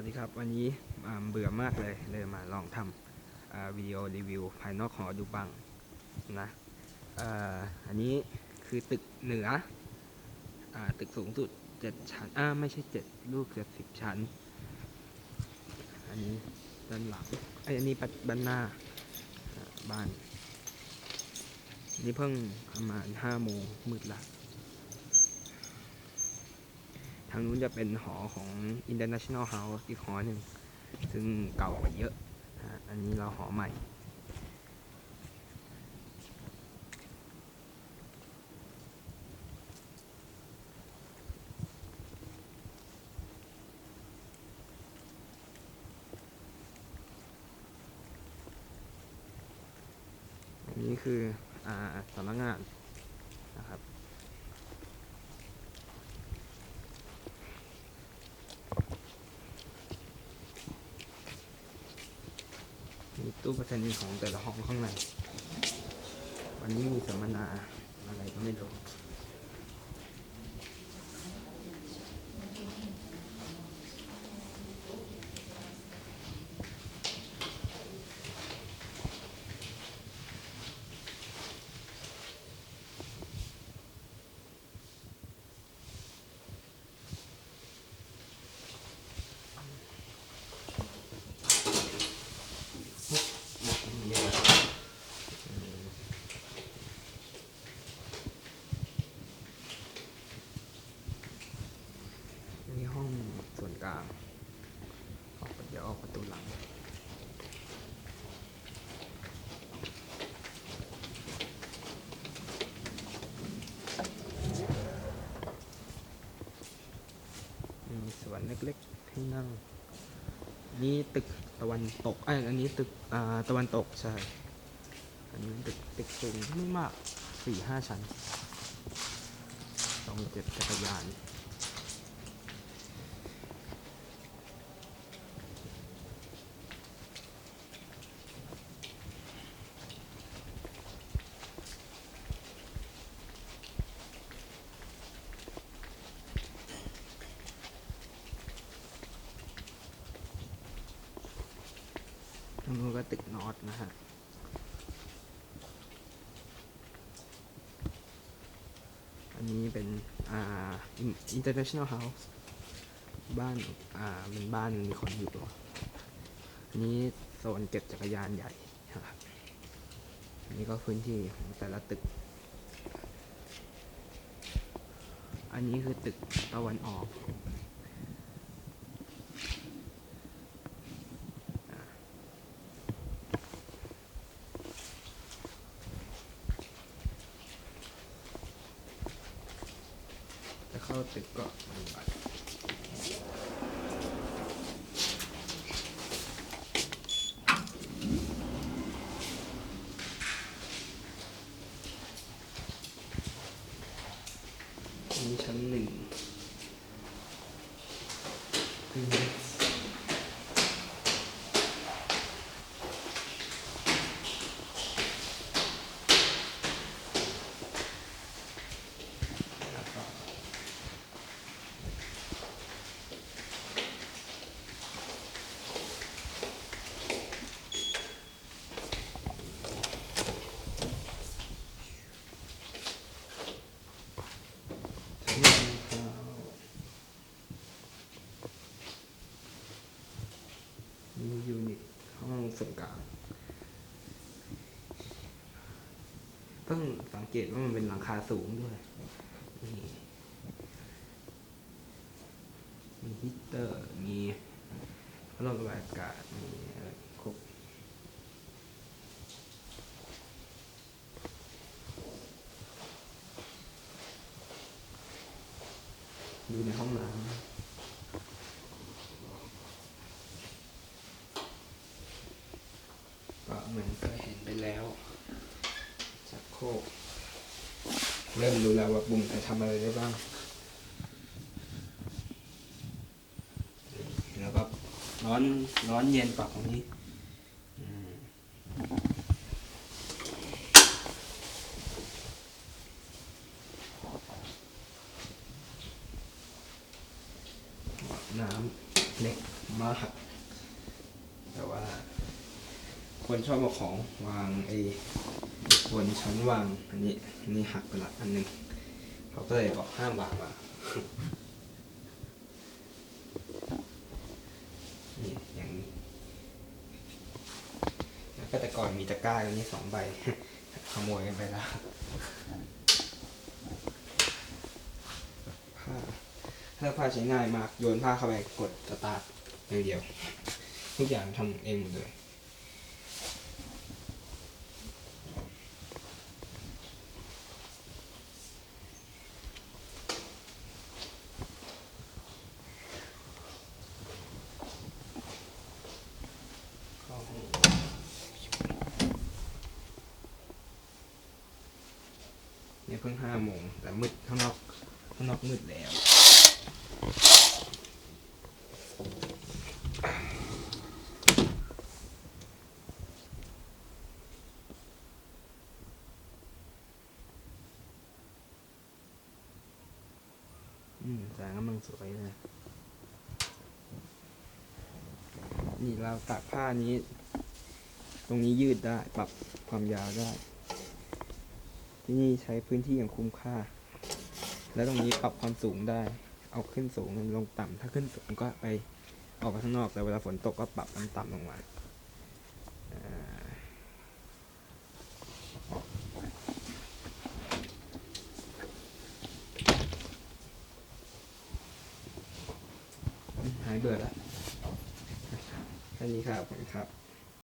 วัสดีครับวันนี้เบื่อมากเลยเลยมาลองทำวิดีโอรีวิวภายนอกหอดูบังนะอ,อันนี้คือตึกเหนืออตึกสูงสุดเจ็ดชั้นอ่าไม่ใช่เจ็ดลูกจะสิบชั้น อันนี้ด้านหลังไออันนี้บ้านหน้าบ้าน นี่เพิ่งประมาณห้าโมงมืดละ ทางนู้นจะเป็นหอของ International House อีกหอหนึ่ง ซึ่งเก่ากว่าเยอะ อันนี้เราหอใหม่ อันนี้คืออ่าสำนักงานนะครับ มีตู้ปรษณีย์ของแต่ละห้องข้างใน วันนี้มีสัมมนาอะไรก็ไม่รู้ นี่ห้องส่วนก ลางออกเดี๋ยวออกประตูหลังมีสวนเล็กๆให้นั่ง นี่ตึกตะวันตกไอยอันนี้ตึกอ่าตะวันตกใช่ อันนี้ตึกตึกสูงไม่มากสี่ห้าชั้นต้องเจ็บจักรยาน นู้นก็ตึกนอตนะฮะอันนี้เป็นอ่า international house บ้านอ่าเป็นบ้านมีคนอยู่อันนี้โซนเก็บจักรยานใหญ่นะครับอันนี้ก็พื้นที่ของแต่ละตึก อันนี้คือตึกตะวันออก เข้าตึกก็มีบัตรอันนี้ชั้นหนึ่งคือแล้วก็ มียูนิต ห้องส่วนกลางเพิ่งสังเกตว่ามันเป็นหลังคาสูงด้วย นี่ มีฮีเตอร์ มีพัดลมระบายอากาศ มีอะไรครบดูในห้องน้ำก็เหมือนเคยเห็นไป แล้วชักโครกเริ่มรู้แล้วว่าบุ้งจะทำอะไรได้บ้าง แล้วก็ร้อนร้อนเย็นปรับตรงนี้น้ำเล็กมาก แต่ว่า คนชอบเอาของวางไอ้บนชั้นวางอันนี้อันนี้หักไปละอันหนึงเขาก็เลยบอกห้ามวางวานี่อย่างนี้แล้วก็แต่ก่อนมีตะกร้าอันนี้สองใบขโมยกันไปแล้วผ้าถ้าผ้าใช้ง่ายมากโยนผ้าเข้าไปกดสตาร์ทอย่างเดียวทุกอย่างทำเองหมดเลย เนี่ยเพิ่งห้าโมงแต่มืดข้างนอกข้างนอกมืดแล้วอืมแสงกำลังสวยเลย นี่เราตากผ้านี้ ตรงนี้ยืดได้ ปรับความยาวได้ ที่นี่ใช้พื้นที่อย่างคุ้มค่า แล้วตรงนี้ปรับความสูงได้ เอาขึ้นสูงลงต่ำถ้าขึ้นสูงก็ไปออกไปข้างนอกแต่เวลาฝนตกก็ปรับมันต่ำลงมาอ่าหายเบื่อแล้วแค่นี้ครับขอบคุณครับ